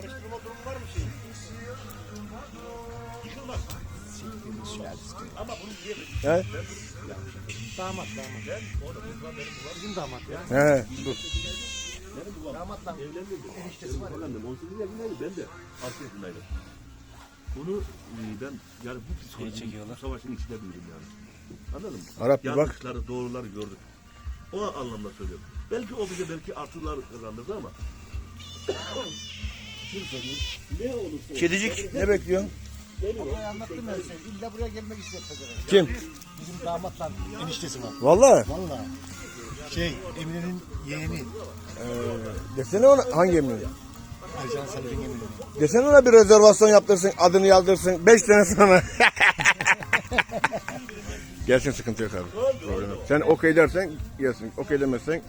karıştırma durumu var mı şey? Yıkılmaz. Ama bunu diyemeyiz. He? Damat damat. Ben orada. Bizim damat ya. He. Dur. Benim bunlar. Damatla evlendim. Eniştesi var. Evlendim. 18 yaşındaydı ben de. 6 yaşındaydım. Bunu e, ben yani bu psikolojiyi bu savaşın içinde büyüdüm yani. Anladın mı? Arap bir bak. Yanlışları doğruları gördük. O anlamda söylüyorum. Belki o bize belki artılar kazandırdı ama Kedicik ne bekliyorsun? Babayı anlattım ben size. İlla buraya gelmek istiyor pezevenk. Kim? Bizim damatla eniştesi var. Vallahi. Vallahi. Şey Emine'nin yeğeni. Desene ona hangi emniyet? Ercan Salih'in Emine'nin. Desene ona bir rezervasyon yaptırsın, adını yazdırsın. 5 sene sonra. gelsin sıkıntı yok abi. Problem yok. Sen okey dersen gelsin. Okey demezsen